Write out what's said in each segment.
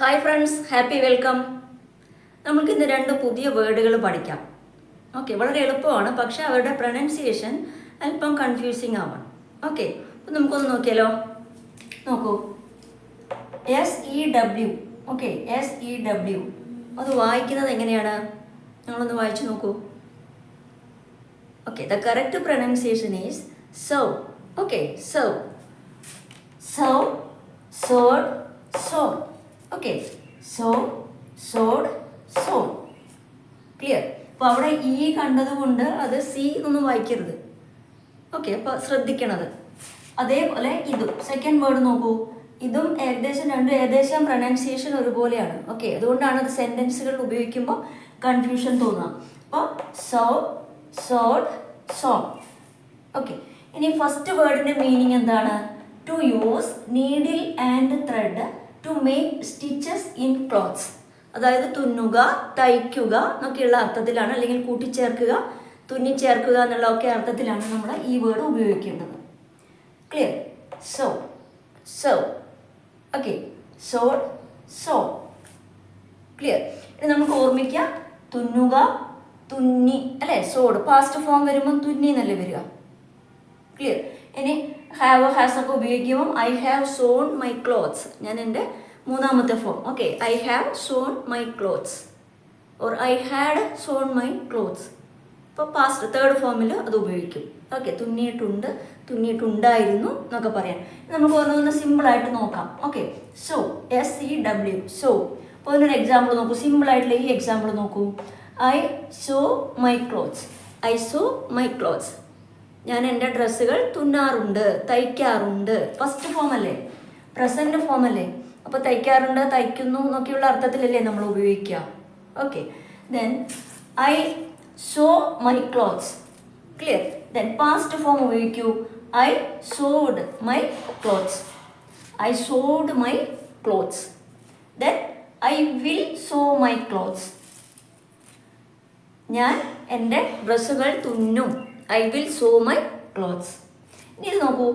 Hi friends happy welcome നമുക്ക് ഇന്ന് രണ്ട് പുതിയ വേർഡുകൾ പഠിക്കാം. ഓക്കെ വളരെ എളുപ്പമാണ് പക്ഷേ അവരുടെ പ്രൊനൗൺസിയേഷൻ അല്പം കൺഫ്യൂസിങ് ആവണം. ഓക്കെ അപ്പം നമുക്കൊന്ന് നോക്കിയാലോ? നോക്കൂ. S E W okay S E W അത് വായിക്കുന്നത് എങ്ങനെയാണ്? നിങ്ങളൊന്ന് വായിച്ചു നോക്കൂ. Okay the correct pronunciation is sow okay sow sow sewed sewed okay sew sewed so clear അപ്പോൾ അവിടെ ഈ കണ്ടതുകൊണ്ട് അത് സി എന്നൊന്നും വായിക്കരുത്. ഓക്കെ അപ്പോൾ ശ്രദ്ധിക്കണത്. അതേപോലെ ഇതും. സെക്കൻഡ് വേർഡ് നോക്കൂ. ഇതും ഏകദേശം രണ്ടും ഏകദേശം പ്രൊനൗൺസിയേഷൻ ഒരുപോലെയാണ്. ഓക്കെ അതുകൊണ്ടാണ് അത് സെന്റൻസുകൾ ഉപയോഗിക്കുമ്പോൾ കൺഫ്യൂഷൻ തോന്നുക. അപ്പോൾ സോ സോഡ് സോ ഓക്കെ ഇനി ഫസ്റ്റ് വേർഡിന്റെ മീനിങ് എന്താണ്? To use needle and thread to make stitches in clothes അതായത് തുന്നുക തയ്ക്കുക എന്നൊക്കെയുള്ള അർത്ഥത്തിലാണ് അല്ലെങ്കിൽ കൂട്ടിച്ചേർക്കുക തുന്നിച്ചേർക്കുക എന്നുള്ള ഒക്കെ അർത്ഥത്തിലാണ് നമ്മൾ ഈ വേർഡ് ഉപയോഗിക്കേണ്ടത്. Clear sew sew okay sew sew clear ഇനി നമുക്ക് ഓർമ്മിക്കാം തുന്നുക തുന്നി അല്ലേ? സോഡ് പാസ്റ്റ് ഫോം വരുമ്പം തുന്നി എന്നല്ലേ വരിക? ക്ലിയർ ഇനി ഹാവ് ഹാസ് ഒക്കെ ഉപയോഗിക്കുമ്പം I have sewn my clothes ഞാൻ എന്റെ മൂന്നാമത്തെ form okay I have sewn my clothes or I had sewn my clothes ഇപ്പോൾ പാസ്റ്റ് തേർഡ് ഫോമിൽ അത് ഉപയോഗിക്കും. ഓക്കെ തുന്നിയിട്ടുണ്ട് തുന്നിയിട്ടുണ്ടായിരുന്നു എന്നൊക്കെ പറയാം. നമുക്ക് ഓരോന്ന് സിമ്പിളായിട്ട് നോക്കാം. Okay sew S C W so അപ്പോൾ അതിനൊരു എക്സാമ്പിൾ നോക്കൂ. സിമ്പിളായിട്ടുള്ള ഈ എക്സാമ്പിൾ നോക്കൂ. I sew my clothes I sew my clothes ഞാൻ എന്റെ ഡ്രസ്സുകൾ തുന്നാറുണ്ട് തയ്ക്കാറുണ്ട്. ഫസ്റ്റ് ഫോം അല്ലേ? പ്രസന്റ് ഫോം അല്ലേ? അപ്പോൾ തയ്ക്കാറുണ്ട് തയ്ക്കുന്നു എന്നൊക്കെയുള്ള അർത്ഥത്തിലല്ലേ നമ്മൾ ഉപയോഗിക്കുക. Okay then I sew my clothes clear then past form ഉപയോഗിക്കൂ. I sewed my clothes I sewed my clothes then I will sew my clothes ഞാൻ എന്റെ ഡ്രസ്സുകൾ തുന്നും. I will sew my clothes ഇനി ഇത് നോക്കൂ.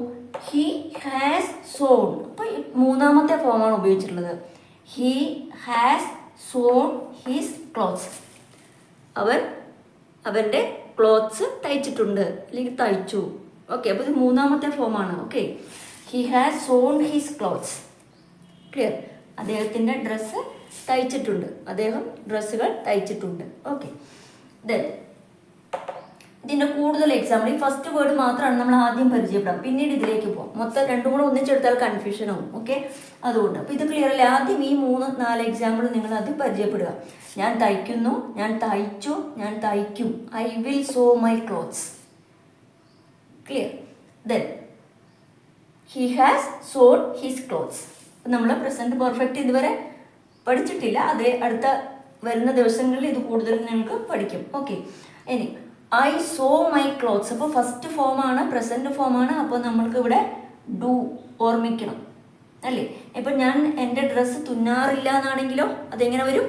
ഹി ഹാസ് സോൺ അപ്പോൾ മൂന്നാമത്തെ ഫോമാണ് ഉപയോഗിച്ചിട്ടുള്ളത്. He has sewn his clothes അവൻ അവന്റെ ക്ലോത്ത്സ് തയ്ച്ചിട്ടുണ്ട്. അല്ലെങ്കിൽ തയ്ച്ചു. ഓക്കെ അപ്പോൾ ഇത് മൂന്നാമത്തെ ഫോമാണ് okay he has sewn his clothes clear അദ്ദേഹത്തിന്റെ ഡ്രസ്സ് തയ്ച്ചിട്ടുണ്ട്. അദ്ദേഹം ഡ്രസ്സുകൾ തയ്ച്ചിട്ടുണ്ട്. ഓക്കെ ദെൻ ഇതിന്റെ കൂടുതൽ എക്സാമ്പിൾ ഈ ഫസ്റ്റ് വേർഡ് മാത്രമാണ് നമ്മൾ ആദ്യം പരിചയപ്പെടാം പിന്നീട് ഇതിലേക്ക് പോകാം മൊത്തം രണ്ടും കൂടെ ഒന്നിച്ചെടുത്താൽ കൺഫ്യൂഷൻ ആവും. ഓക്കെ അതുകൊണ്ട്. അപ്പോൾ ഇത് ക്ലിയർ അല്ലേ? ആദ്യം ഈ മൂന്ന് നാല് എക്സാമ്പിൾ നിങ്ങൾ ആദ്യം പരിചയപ്പെടുക. ഞാൻ തയ്ക്കുന്നു ഞാൻ തയ്ച്ചു ഞാൻ തയ്ക്കും. I will sew my clothes clear then he has sewed his clothes നമ്മൾ പ്രസന്റ് പെർഫെക്റ്റ് ഇതുവരെ പഠിച്ചിട്ടില്ല. അതേ അടുത്ത വരുന്ന ദിവസങ്ങളിൽ ഇത് കൂടുതൽ നിങ്ങൾക്ക് പഠിക്കും. ഓക്കെ ഇനി ഐ സോ മൈ ക്ലോത്ത്സ് അപ്പോൾ ഫസ്റ്റ് ഫോമാണ് പ്രസന്റ് ഫോമാണ് അപ്പോൾ നമ്മൾക്ക് ഇവിടെ ഡു ഓർമ്മിക്കണം. അല്ലേ? ഇപ്പം ഞാൻ എന്റെ ഡ്രസ്സ് തുന്നാറില്ല എന്നാണെങ്കിലോ അതെങ്ങനെ വരും?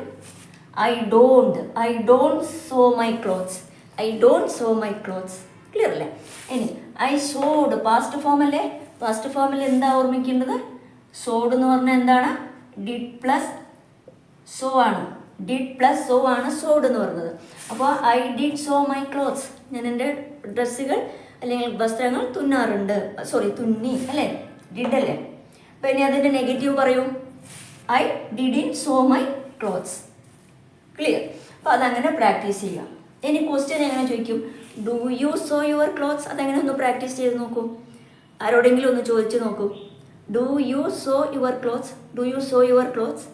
I don't I don't sew my clothes I don't sew my clothes clear അല്ലേ? ഇനി ഐ സോഡ് പാസ്റ്റ് ഫോം അല്ലേ? പാസ്റ്റ് ഫോമിൽ എന്താ ഓർമ്മിക്കേണ്ടത്? സോഡ് എന്ന് പറഞ്ഞാൽ എന്താണ്? ഡിഡ് പ്ലസ് സോ ആണ്. ഡിഡ് പ്ലസ് സോ ആണ് സോഡ് എന്ന് പറഞ്ഞത്. അപ്പോൾ I did sew my clothes ഞാൻ എന്റെ ഡ്രസ്സുകൾ അല്ലെങ്കിൽ വസ്ത്രങ്ങൾ തുന്നാറുണ്ട്. സോറി തുന്നി അല്ലേ? ഡിഡ് അല്ലേ? അപ്പോൾ ഇനി അതിന്റെ നെഗറ്റീവ് പറയൂ. I didn't sew my clothes clear അപ്പോൾ അതങ്ങനെ പ്രാക്ടീസ് ചെയ്യാം. ഇനി ക്വസ്റ്റ്യൻ എങ്ങനെ ചോദിക്കും? Do you sew your clothes അതെങ്ങനെ ഒന്ന് പ്രാക്ടീസ് ചെയ്ത് നോക്കൂ. ആരോടെങ്കിലും ഒന്ന് ചോദിച്ചു നോക്കൂ. Do you sew your clothes do you sew your clothes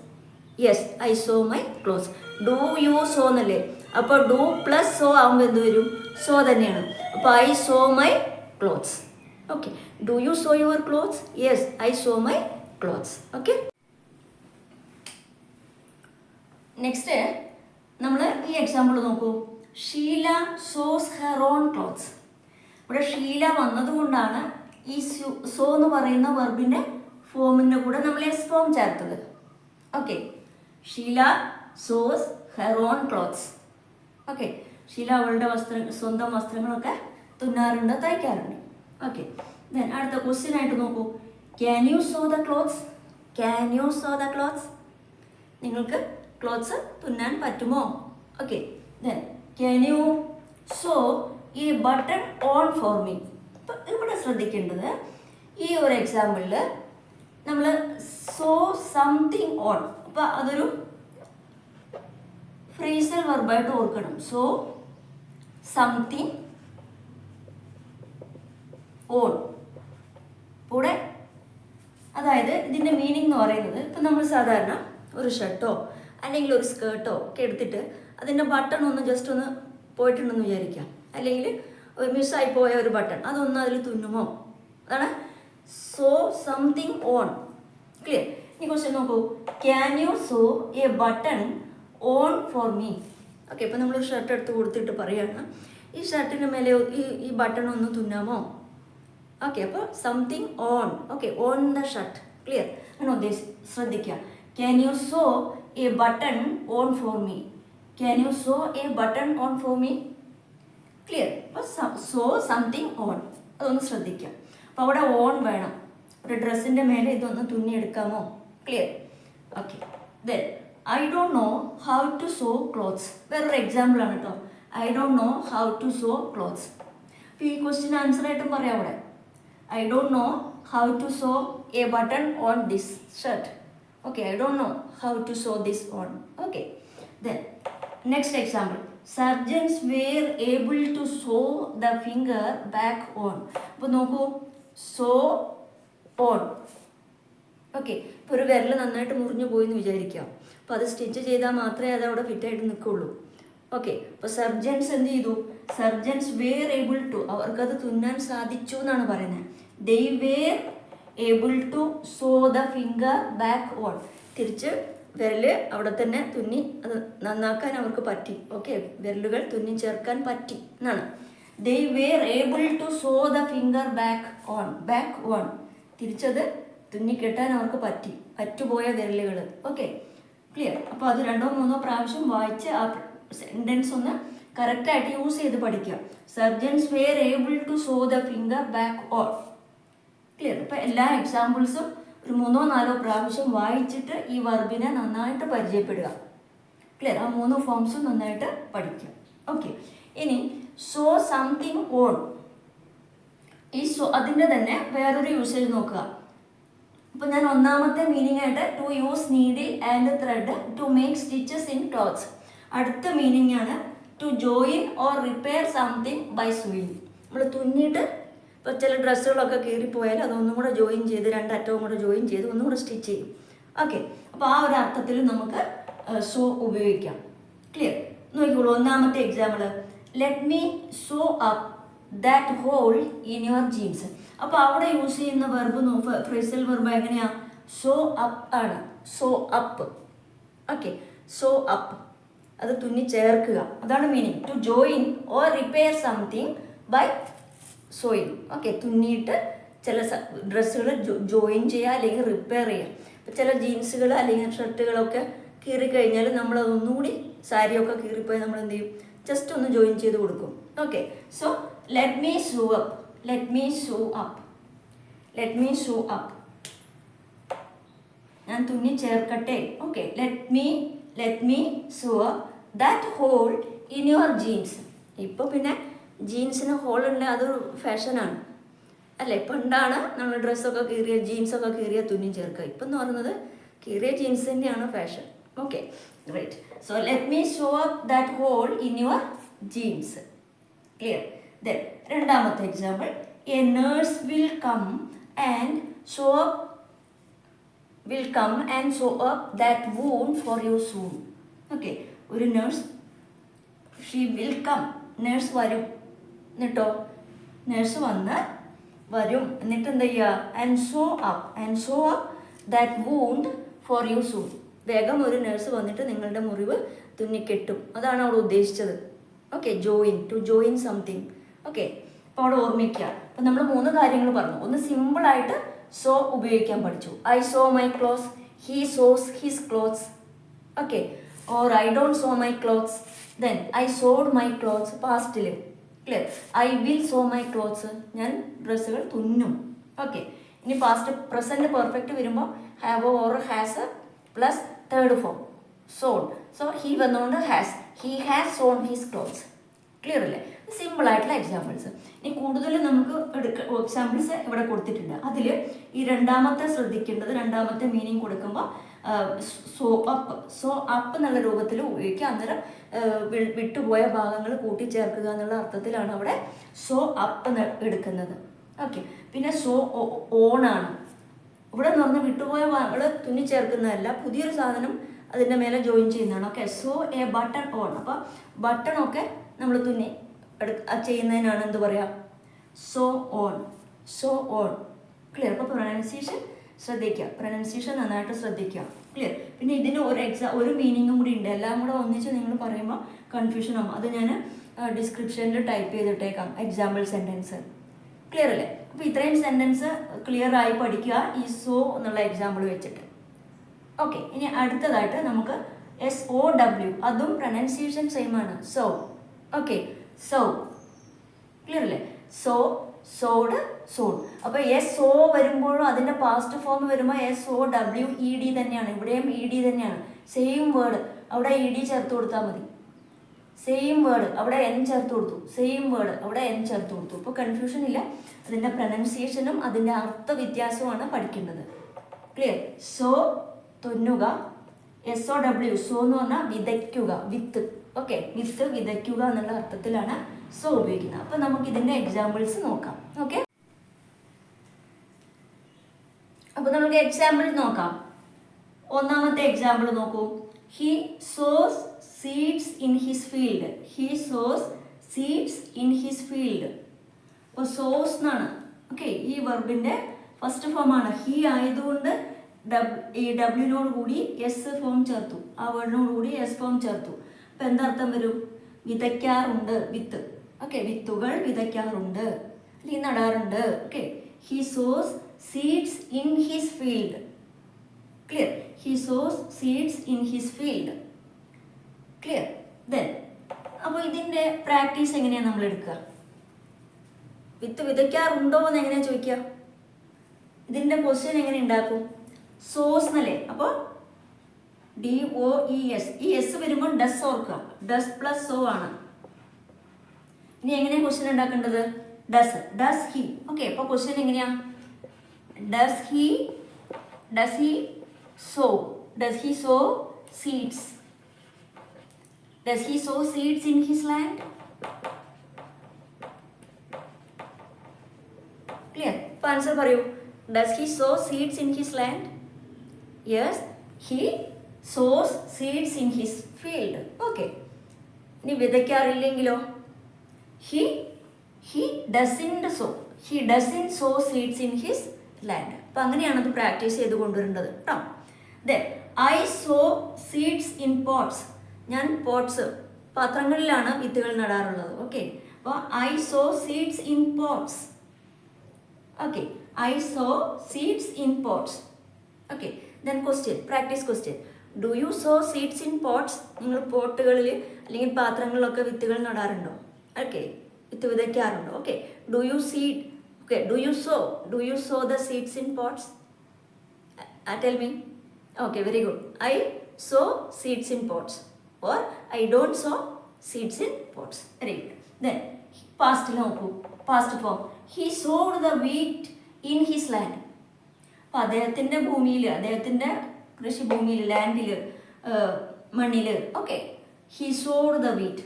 yes I sew my clothes do you sew എന്നല്ലേ? അപ്പോൾ ഡു പ്ലസ് സോ ആകുമ്പോൾ എന്ത് വരും? സോ തന്നെയാണ്. അപ്പോൾ I sew my clothes okay do you sew your clothes yes I sew my clothes okay next നമ്മൾ ഈ example നോക്കൂ. Sheela sews her own clothes ഇവിടെ ഷീല വന്നതുകൊണ്ടാണ് ഈ സോ എന്ന് പറയുന്ന വെർബിന്റെ ഫോമിന്റെ കൂടെ നമ്മൾ എസ് ഫോം ചേർത്തത്. Okay Sheela sews her own clothes. Okay Sheela അവളുടെ വസ്ത്ര സ്വന്തം വസ്ത്രങ്ങളൊക്കെ തുന്നാറുണ്ട് തയ്ക്കാറുണ്ട്. ഓക്കെ ദെൻ അടുത്ത ക്വസ്റ്റ്യൻ ആയിട്ട് നോക്കൂ. Can you sew the clothes can you sew the clothes നിങ്ങൾക്ക് ക്ലോത്ത്സ് തുന്നാൻ പറ്റുമോ? Okay then can you sew ഈ ബട്ടൺ ഓൺ ഫോർ മീ ഇപ്പം ഇവിടെ ശ്രദ്ധിക്കേണ്ടത് ഈ ഒരു എക്സാമ്പിളിൽ നമ്മൾ സോ സംതിങ് ഓൺ അപ്പം അതൊരു ഫ്രീസൽ വെർബായിട്ട് ഓർക്കണം. സോ സംതിങ് ഓൺ കൂടെ? അതായത് ഇതിന്റെ മീനിങ് എന്ന് പറയുന്നത് ഇപ്പം നമ്മൾ സാധാരണ ഒരു ഷർട്ടോ അല്ലെങ്കിൽ ഒരു സ്കേർട്ടോ ഒക്കെ എടുത്തിട്ട് അതിന്റെ ബട്ടൺ ഒന്ന് ജസ്റ്റ് ഒന്ന് പോയിട്ടുണ്ടെന്ന് വിചാരിക്കാം. അല്ലെങ്കിൽ ഒരു മിസ്സായി പോയ ഒരു ബട്ടൺ അതൊന്ന് അതിൽ തുന്നുമോ? അതാണ്. സോ സംതിങ് ഓൺ ക്ലിയർ ഇനി ക്വസ്റ്റ്യൻ നോക്കൂ. Can you sew a button on for me okay ഇപ്പം നമ്മൾ ഷർട്ട് എടുത്ത് കൊടുത്തിട്ട് പറയുകയാണ് ഈ ഷർട്ടിന്റെ മേലെ ഈ ഈ ബട്ടൺ ഒന്ന് തുന്നാമോ? ഓക്കെ അപ്പോൾ something on okay on the shirt clear ആണ് ഉദ്ദേശം ശ്രദ്ധിക്കുക. Can you sew a button on for me can you sew a button on for me clear അപ്പോൾ സോ സംതിങ് ഓൺ അതൊന്ന് ശ്രദ്ധിക്കുക. അപ്പോൾ അവിടെ ഓൺ വേണം. ഒരു ഡ്രസ്സിന്റെ മേലെ ഇതൊന്ന് തുന്നിയെടുക്കാമോ? Clear okay then I don't know how to sew clothes വേറൊരു എക്സാമ്പിൾ ആണ് കേട്ടോ I don't know how to sew clothes അപ്പോൾ ഈ ക്വസ്റ്റ്യൻ ആൻസർ ആയിട്ടും പറയാം അവിടെ. I don't know how to sew a button on this shirt okay I don't know how to sew this on okay then next example surgeons were able to sew the finger back on അപ്പോൾ നോക്കൂ. So on okay ഇപ്പോൾ ഒരു വിരൽ നന്നായിട്ട് മുറിഞ്ഞു പോയി എന്ന് വിചാരിക്കാം. അപ്പോൾ അത് സ്റ്റിച്ച് ചെയ്താൽ മാത്രമേ അത് അവിടെ ഫിറ്റായിട്ട് നിൽക്കുള്ളൂ ഓക്കെ അപ്പോൾ സർജൻസ് എന്ത് ചെയ്തു? സർജൻസ് വേർ ഏബിൾ ടു അവർക്കത് തുന്നാൻ സാധിച്ചു എന്നാണ് പറയുന്നത്. They were able to sew the finger back on തിരിച്ച് വിരൽ അവിടെ തന്നെ തുന്നി അത് നന്നാക്കാൻ അവർക്ക് പറ്റി. ഓക്കെ വിരലുകൾ തുന്നി ചേർക്കാൻ പറ്റി എന്നാണ്. They were able to sew the finger back on back on തിരിച്ചത് തുന്നിക്കെട്ടാൻ അവർക്ക് പറ്റി. പറ്റുപോയ വിരലുകൾ ഓക്കെ ക്ലിയർ അപ്പോൾ അത് രണ്ടോ മൂന്നോ പ്രാവശ്യം വായിച്ച് ആ സെന്റൻസ് ഒന്ന് കറക്റ്റായിട്ട് യൂസ് ചെയ്ത് പഠിക്കുക. Surgeons were able to sew the finger back off clear അപ്പോൾ എല്ലാ എക്സാമ്പിൾസും ഒരു മൂന്നോ നാലോ പ്രാവശ്യം വായിച്ചിട്ട് ഈ വർബിനെ നന്നായിട്ട് പരിചയപ്പെടുക. ക്ലിയർ ആ മൂന്ന് ഫോംസും നന്നായിട്ട് പഠിക്കുക. ഓക്കെ ഇനി സോ സംതിങ് ഓൺ ഈ സോ അതിന്റെ തന്നെ വേറൊരു യൂസേജ് നോക്കുക. അപ്പോൾ ഞാൻ ഒന്നാമത്തെ മീനിങ് ആയിട്ട് to use needle and thread to make stitches in clothes അടുത്ത മീനിങ് ആണ് to join or repair something by sewing നമ്മൾ തുന്നിയിട്ട് ഇപ്പോൾ ചില ഡ്രസ്സുകളൊക്കെ കീറിപ്പോയാൽ അതൊന്നും കൂടെ ജോയിൻ ചെയ്ത് രണ്ട് അറ്റവും കൂടെ ജോയിൻ ചെയ്ത് ഒന്നും കൂടെ സ്റ്റിച്ച് ചെയ്യും. ഓക്കെ അപ്പോൾ ആ ഒരു അർത്ഥത്തിൽ നമുക്ക് സോ ഉപയോഗിക്കാം. ക്ലിയർ നോക്കിക്കോളൂ. ഒന്നാമത്തെ example let me sew up that hole in your jeans അപ്പോൾ അവിടെ യൂസ് ചെയ്യുന്ന വെർബ് ഫ്രേസൽ വെർബ് എങ്ങനെയാ? സോ അപ്പ് ആണ്. Sew up okay sew up അത് തുന്നി ചേർക്കുക അതാണ് meaning to join or repair something by sewing okay തുന്നിയിട്ട് ചില ഡ്രസ്സുകൾ ജോയിൻ ചെയ്യുക അല്ലെങ്കിൽ റിപ്പയർ ചെയ്യുക. ഇപ്പം ചില ജീൻസുകൾ അല്ലെങ്കിൽ ഷർട്ടുകളൊക്കെ കീറിക്കഴിഞ്ഞാൽ നമ്മൾ ഒന്നുകൂടി സാരിയൊക്കെ കീറിപ്പോയി നമ്മൾ എന്ത് ചെയ്യും? ജസ്റ്റ് ഒന്ന് ജോയിൻ ചെയ്ത് കൊടുക്കും. Okay so let me sew up let me sew up let me sew up ഞാൻ തുന്നി ചേർക്കട്ടെ. Okay let me let me sew up that hole in your jeans ഇപ്പോൾ പിന്നെ ജീൻസിന് ഹോൾ ഉണ്ട് അതൊരു ഫാഷനാണ് അല്ലേ? പണ്ടാണ് നമ്മൾ ഡ്രസ്സൊക്കെ കീറിയ ജീൻസൊക്കെ കീറിയ തുന്നി ചേർക്കുക. ഇപ്പം എന്ന് പറയുന്നത് കീറിയ ജീൻസ് തന്നെയാണ് fashion okay right so let me sew up that hole in your jeans clear then രണ്ടാമത്തെ example a nurse will come and sew up will come and sew up that wound for you soon okay ഒരു nurse she will come nurse വരും. എന്നിട്ടോ? Nurse വന്ന് വരും. എന്നിട്ട് എന്താ ചെയ്യുക and sew up and sew up that wound for you soon വേഗം ഒരു നേഴ്സ് വന്നിട്ട് നിങ്ങളുടെ മുറിവ് തുന്നിക്കെട്ടും. അതാണ് അവൾ ഉദ്ദേശിച്ചത്. Okay join to join something okay അപ്പോൾ അവിടെ ഓർമ്മിക്കുക. അപ്പം നമ്മൾ മൂന്ന് കാര്യങ്ങൾ പറഞ്ഞു. ഒന്ന് സിമ്പിളായിട്ട് സോ ഉപയോഗിക്കാൻ പഠിച്ചു. I sew my clothes he sews his clothes okay or I don't sew my clothes then I sewed my clothes പാസ്റ്റിൽ clear I will sew my clothes ഞാൻ ഡ്രസ്സുകൾ തുന്നും. ഓക്കെ ഇനി പാസ്റ്റ് പ്രസന്റ് പെർഫെക്റ്റ് വരുമ്പോൾ have or has plus third form sewn sew he വന്നുകൊണ്ട് has he has sewn his clothes clear അല്ലേ? Simple ആയിട്ടുള്ള examples ഇനി കൂടുതൽ നമുക്ക് എക്സാമ്പിൾസ് ഇവിടെ കൊടുത്തിട്ടുണ്ട്. അതിൽ ഈ രണ്ടാമത്തെ ശ്രദ്ധിക്കേണ്ടത് രണ്ടാമത്തെ മീനിങ് കൊടുക്കുമ്പോൾ സോ അപ്പ് സോ അപ്പ് എന്നുള്ള രൂപത്തിൽ ഉപയോഗിക്കുക. അന്നേരം വിട്ടുപോയ ഭാഗങ്ങൾ കൂട്ടിച്ചേർക്കുക എന്നുള്ള അർത്ഥത്തിലാണ് അവിടെ സോ അപ്പ് എടുക്കുന്നത്. ഓക്കെ പിന്നെ സോ ഓണാണ് ഇവിടെ എന്ന് പറഞ്ഞാൽ വിട്ടുപോയ ഭാഗങ്ങൾ തുന്നി ചേർക്കുന്നതല്ല പുതിയൊരു സാധനം അതിന്റെ മേലെ ജോയിൻ ചെയ്യുന്നതാണ്. Okay sew a button on അപ്പോൾ ബട്ടൺ ഒക്കെ നമ്മൾ തുന്നി ചെയ്യുന്നതിനാണ് എന്ത് പറയുക sew on sew on clear അപ്പോൾ പ്രൊനൗൺസിയേഷൻ ശ്രദ്ധിക്കുക പ്രൊനൗൺസിയേഷൻ നന്നായിട്ട് ശ്രദ്ധിക്കുക ക്ലിയർ പിന്നെ ഇതിന് ഒരു എക്സാ ഒരു മീനിങ്ങും കൂടി ഉണ്ട്. എല്ലാം കൂടെ ഒന്നിച്ച് നിങ്ങൾ പറയുമ്പോൾ കൺഫ്യൂഷൻ ആവും. അത് ഞാൻ ഡിസ്ക്രിപ്ഷനിൽ ടൈപ്പ് ചെയ്തിട്ടേക്കാം. എക്സാമ്പിൾ സെന്റൻസ് ക്ലിയർ അല്ലേ? അപ്പോൾ ഇത്രയും സെന്റൻസ് ക്ലിയർ ആയി പഠിക്കുക. ഈ സോ എന്നുള്ള എക്സാമ്പിൾ വെച്ചിട്ട്. ഓക്കെ ഇനി അടുത്തതായിട്ട് നമുക്ക് എസ് ഒ ഡബ്ല്യു അതും പ്രൊനൗൺസിയേഷൻ സെയിം ആണ്. സോ ഓക്കെ സോ ക്ലിയർ അല്ലേ സോ സോഡ് സോഡ് അപ്പോൾ എസ് സോ വരുമ്പോഴും അതിന്റെ പാസ്റ്റ് ഫോം വരുമ്പോൾ S O W E D തന്നെയാണ്. ഇവിടെയും ഇ ഡി തന്നെയാണ്. സെയിം വേർഡ് അവിടെ ഇ ഡി ചേർത്ത് കൊടുത്താൽ മതി. സെയിം വേർഡ് അവിടെ എൻ ചേർത്ത് കൊടുത്തു. സെയിം വേർഡ് അവിടെ എൻ ചേർത്ത് കൊടുത്തു. ഇപ്പോൾ കൺഫ്യൂഷൻ ഇല്ല. അതിന്റെ പ്രൊനൗൺസിയേഷനും അതിന്റെ അർത്ഥ വ്യത്യാസവുമാണ് പഠിക്കേണ്ടത്. ക്ലിയർ സോ തുന്നുക. എസ് ഒ ഡബ്ല്യു സോ എന്ന് പറഞ്ഞാൽ വിതയ്ക്കുക. വിത്ത്. ഓക്കെ വിത്ത് വിതയ്ക്കുക എന്നുള്ള അർത്ഥത്തിലാണ് സോ ഉപയോഗിക്കുന്നത്. അപ്പോൾ നമുക്ക് ഇതിന്റെ എക്സാമ്പിൾസ് നോക്കാം. ഓക്കെ അപ്പോൾ നമുക്ക് എക്സാമ്പിൾ നോക്കാം. ഒന്നാമത്തെ എക്സാമ്പിൾ നോക്കൂ. He sows seeds in his field he sows seeds in his field അപ്പോൾ സോസ് എന്നാണ്. ഓക്കെ ഈ വെർബിന്റെ ഫസ്റ്റ് ഫോമാണ് ഹി ആയതുകൊണ്ട് ഡബ് ഈ ഡബ്ല്യൂനോട് കൂടി എസ് ഫോം ചേർത്തു. ആ വേർഡിനോട് കൂടി എസ് ഫോം ചേർത്തു. അപ്പോൾ എന്താർത്ഥം വരും? വിതയ്ക്കാറുണ്ട് വിത്ത്. ഓക്കെ വിത്തുകൾ വിതയ്ക്കാറുണ്ട്. അല്ലെങ്കിൽ നടാറുണ്ട്. Okay. He sows seeds in his field clear he sows seeds in his field clear then അപ്പോൾ ഇതിന്റെ പ്രാക്ടീസ് എങ്ങനെയാണ് നമ്മൾ എടുക്കുക? വിത്ത് വിതയ്ക്കാറുണ്ടോ എന്ന് എങ്ങനെയാണ് ചോദിക്കുക? ഇതിന്റെ പൊസിഷൻ എങ്ങനെ ഉണ്ടാക്കും? സോസ് എന്നല്ലേ? അപ്പോൾ D O E S E S വരുമ്പോൾ ഡസ് ഓർക്കുക. ഡസ് പ്ലസ് ഒ ആണ്. ഇനി എങ്ങനെയാണ് ക്വസ്റ്റ്യൻ ഉണ്ടാക്കേണ്ടത്? ഡസ് ഡസ് ഹി ഓക്കെ അപ്പോൾ ക്വസ്റ്റ്യൻ എങ്ങനെയാ? Does he does he sow does he sow seeds does he sow seeds in his land clear ഇപ്പോൾ answer പറയൂ. Does he sow seeds in his land yes he sows seeds in his field okay ഇനി വിതയ്ക്കാറില്ലെങ്കിലോ? He he doesn't sow he doesn't sow seeds in his land അപ്പം അത് practice ചെയ്ത് കൊണ്ടുവരേണ്ടത് കേട്ടോ then I sow seeds in pots ഞാൻ pots പാത്രങ്ങളിലാണ് വിത്തുകൾ നടാറുള്ളത്. ഓക്കെ അപ്പോൾ I sow seeds in pots okay I sow seeds in pots okay then question practice question do you sow seeds in pots നിങ്ങൾ പോട്ടുകളിൽ അല്ലെങ്കിൽ പാത്രങ്ങളിലൊക്കെ വിത്തുകൾ നടാറുണ്ടോ? ഓക്കെ വിത്ത് വിതയ്ക്കാറുണ്ടോ? Okay do you seed okay do you sow do you sow the seeds in pots tell me okay very good I sow seeds in pots or I don't sow seeds in pots very good then past നോക്കൂ. Past form he sowed the wheat in his land അപ്പം അദ്ദേഹത്തിന്റെ ഭൂമിയിൽ അദ്ദേഹത്തിന്റെ കൃഷിഭൂമിയിൽ ലാൻഡിൽ മണ്ണിൽ okay he sowed the wheat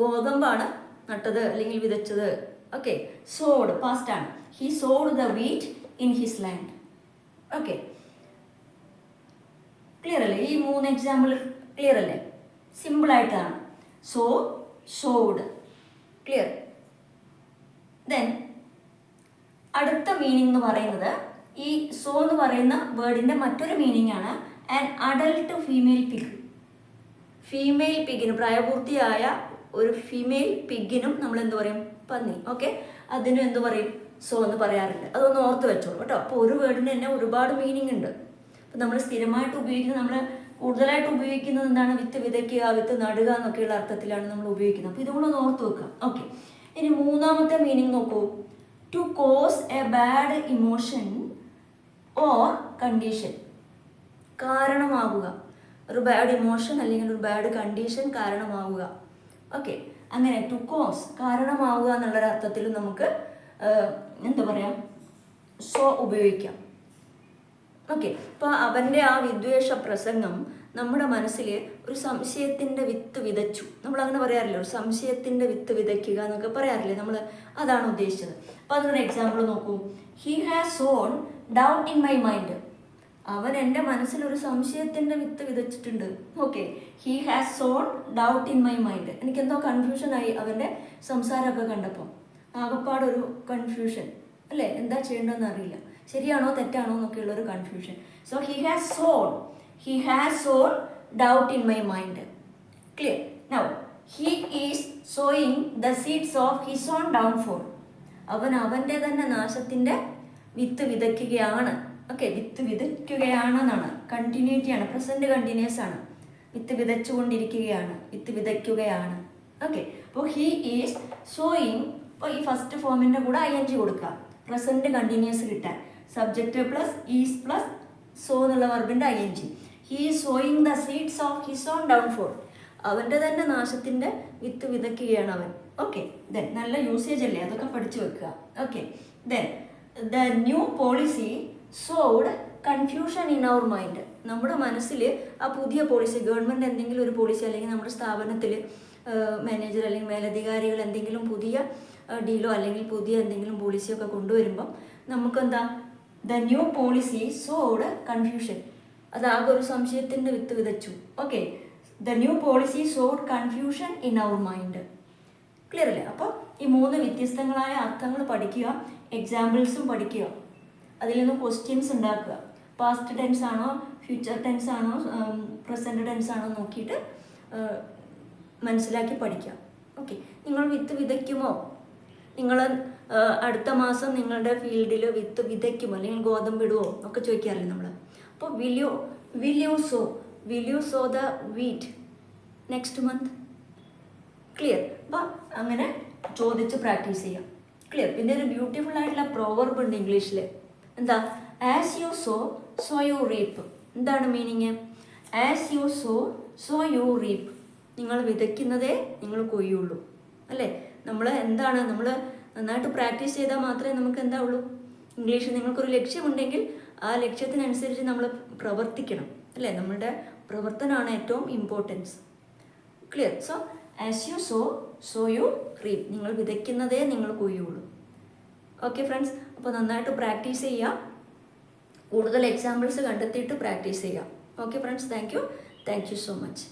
ഗോതമ്പാണ് നട്ടത് അല്ലെങ്കിൽ വിതച്ചത്. ഓക്കെ സോഡ് പാസ്റ്റ് ആണ്. He sowed the wheat in his land okay clear അല്ലേ? ഈ മൂന്ന് എക്സാമ്പിൾ ക്ലിയർ അല്ലേ? സിമ്പിൾ ആയിട്ടാണ്. സോ സോഡ് ക്ലിയർ ദെൻ അടുത്ത മീനിങ് എന്ന് പറയുന്നത് ഈ സോ എന്ന് പറയുന്ന വേർഡിന്റെ മറ്റൊരു മീനിങ് ആണ് an adult female pig female പിഗിന് പ്രായപൂർത്തിയായ ഒരു ഫീമെയിൽ പിഗിനും നമ്മൾ എന്ത് പറയും? പന്നി. ഓക്കെ അതിനും എന്ത് പറയും? സോ എന്ന് പറയാറുണ്ട്. അതൊന്ന് ഓർത്ത് വെച്ചോളൂ കേട്ടോ. അപ്പോൾ ഒരു വേർഡിന് തന്നെ ഒരുപാട് മീനിങ് ഉണ്ട്. അപ്പം നമ്മൾ സ്ഥിരമായിട്ട് ഉപയോഗിക്കുന്ന നമ്മൾ കൂടുതലായിട്ട് ഉപയോഗിക്കുന്നത് എന്താണ്? വിത്ത് വിതയ്ക്കുക വിത്ത് നടുക എന്നൊക്കെയുള്ള അർത്ഥത്തിലാണ് നമ്മൾ ഉപയോഗിക്കുന്നത്. അപ്പോൾ ഇതുകൂടെ ഒന്ന് ഓർത്ത് വെക്കാം. ഓക്കെ ഇനി മൂന്നാമത്തെ മീനിങ് നോക്കൂ. To cos A bad emotion or condition കാരണമാകുക ഒരു ബാഡ് ഇമോഷൻ അല്ലെങ്കിൽ ഒരു ബാഡ് കണ്ടീഷൻ കാരണമാവുക. ഓക്കെ അങ്ങനെ ടു കോസ് കാരണമാവുക എന്നുള്ളൊരു അർത്ഥത്തിൽ നമുക്ക് എന്താ പറയാ സോ ഉപയോഗിക്കാം. ഓക്കെ അപ്പോൾ അവന്റെ ആ വിദ്വേഷ പ്രസംഗം നമ്മുടെ മനസ്സിൽ ഒരു സംശയത്തിന്റെ വിത്ത് വിതച്ചു. നമ്മൾ അങ്ങനെ പറയാറില്ല ഒരു സംശയത്തിന്റെ വിത്ത് വിതയ്ക്കുക എന്നൊക്കെ പറയാറില്ലേ നമ്മൾ അതാണ് ഉദ്ദേശിച്ചത്. അപ്പോൾ അതിനൊരു എക്സാമ്പിൾ നോക്കൂ. He has sown doubt in my mind അവൻ എന്റെ മനസ്സിൽ ഒരു സംശയത്തിന്റെ വിത്ത് വിതച്ചിട്ടുണ്ട്. Okay he has sown doubt in my mind എനിക്ക് എന്തോ കൺഫ്യൂഷനായി അവന്റെ സംസാരമൊക്കെ കണ്ടപ്പോൾ. ആകപ്പാടൊരു കൺഫ്യൂഷൻ അല്ലേ? എന്താ ചെയ്യേണ്ടതെന്ന് അറിയില്ല. ശരിയാണോ തെറ്റാണോ എന്നൊക്കെയുള്ള ഒരു confusion so he has sown he has sown doubt in my mind clear now he is sowing the seeds of his own downfall അവൻ അവന്റെ തന്നെ നാശത്തിന്റെ വിത്ത് വിതയ്ക്കുകയാണ്. ഓക്കെ വിത്ത് വിതയ്ക്കുകയാണെന്നാണ്. കണ്ടിന്യൂറ്റി ആണ്. പ്രസന്റ് കണ്ടിന്യൂസ് ആണ്. വിത്ത് വിതച്ചുകൊണ്ടിരിക്കുകയാണ്. വിത്ത് വിതയ്ക്കുകയാണ്. ഓക്കെ അപ്പോൾ ഹീ ഈസ് സോയിങ് ഇപ്പോൾ ഈ ഫസ്റ്റ് ഫോമിന്റെ കൂടെ ഐ എൻ ജി കൊടുക്കുക. പ്രസന്റ് കണ്ടിന്യൂസ് കിട്ടാൻ. Subject plus is plus sow എന്നുള്ള വർബിന്റെ I N G he sowing the seeds of his own downfall അവന്റെ തന്നെ നാശത്തിന്റെ വിത്ത് വിതയ്ക്കുകയാണ് അവൻ. ഓക്കെ ദെൻ നല്ല യൂസേജ് അല്ലേ? അതൊക്കെ പഠിച്ചു വെക്കുക. Okay then the new policy sowed confusion in our mind നമ്മുടെ മനസ്സിൽ ആ പുതിയ പോളിസി ഗവൺമെന്റ് എന്തെങ്കിലും ഒരു പോളിസി അല്ലെങ്കിൽ നമ്മുടെ സ്ഥാപനത്തിൽ മാനേജർ അല്ലെങ്കിൽ മേലധികാരികൾ എന്തെങ്കിലും പുതിയ ഡീലോ അല്ലെങ്കിൽ പുതിയ എന്തെങ്കിലും പോളിസിയൊക്കെ കൊണ്ടുവരുമ്പം നമുക്കെന്താ? The new policy sowed confusion അതാകെ ഒരു സംശയത്തിന്റെ വിത്ത് വിതച്ചു. Okay the new policy sowed confusion in our mind clear അല്ലേ? അപ്പോൾ ഈ മൂന്ന് വ്യത്യസ്തങ്ങളായ അർത്ഥങ്ങൾ പഠിക്കുക. എക്സാമ്പിൾസും പഠിക്കുക. അതിൽ നിന്ന് ക്വസ്റ്റ്യൻസ് ഉണ്ടാക്കുക. പാസ്റ്റ് ടെൻസ് ആണോ ഫ്യൂച്ചർ ടെൻസ് ആണോ പ്രസന്റ് ടെൻസ് ആണോ നോക്കിയിട്ട് മനസ്സിലാക്കി പഠിക്കുക. ഓക്കെ നിങ്ങൾ വിത്ത് വിതയ്ക്കുമോ? നിങ്ങൾ അടുത്ത മാസം നിങ്ങളുടെ ഫീൽഡിൽ വിത്ത് വിതയ്ക്കുമോ അല്ലെങ്കിൽ ഗോതമ്പ് ഇടുമോ ഒക്കെ ചോദിക്കാറില്ലേ നമ്മൾ അപ്പോൾ will you will you sow will you sow the wheat next month clear അപ്പം അങ്ങനെ ചോദിച്ച് പ്രാക്ടീസ് ചെയ്യാം. ക്ലിയർ പിന്നെ ഒരു ബ്യൂട്ടിഫുൾ ആയിട്ടുള്ള പ്രോവർബ് ഉണ്ട് ഇംഗ്ലീഷിൽ എന്താ? As you sow so you reap എന്താണ് meaning as you sow so you reap നിങ്ങൾ വിതയ്ക്കുന്നതേ നിങ്ങൾ കൊയ്യുള്ളൂ. അല്ലേ? നമ്മൾ എന്താണ്? നമ്മൾ നന്നായിട്ട് പ്രാക്ടീസ് ചെയ്താൽ മാത്രമേ നമുക്ക് എന്താ ഉള്ളൂ? ഇംഗ്ലീഷ് നിങ്ങൾക്കൊരു ലക്ഷ്യമുണ്ടെങ്കിൽ ആ ലക്ഷ്യത്തിനനുസരിച്ച് നമ്മൾ പ്രവർത്തിക്കണം. അല്ലേ? നമ്മളുടെ പ്രവർത്തനമാണ് ഏറ്റവും importance clear so as you sow so you reap നിങ്ങൾ വിതയ്ക്കുന്നതേ നിങ്ങൾ കൊയ്യുള്ളൂ ഓക്കെ ഫ്രണ്ട്സ് അപ്പോൾ നന്നായിട്ട് പ്രാക്ടീസ് ചെയ്യുക കൂടുതൽ എക്സാമ്പിൾസ് കണ്ടെത്തിയിട്ട് പ്രാക്ടീസ് ചെയ്യാം. Okay friends thank you thank you so much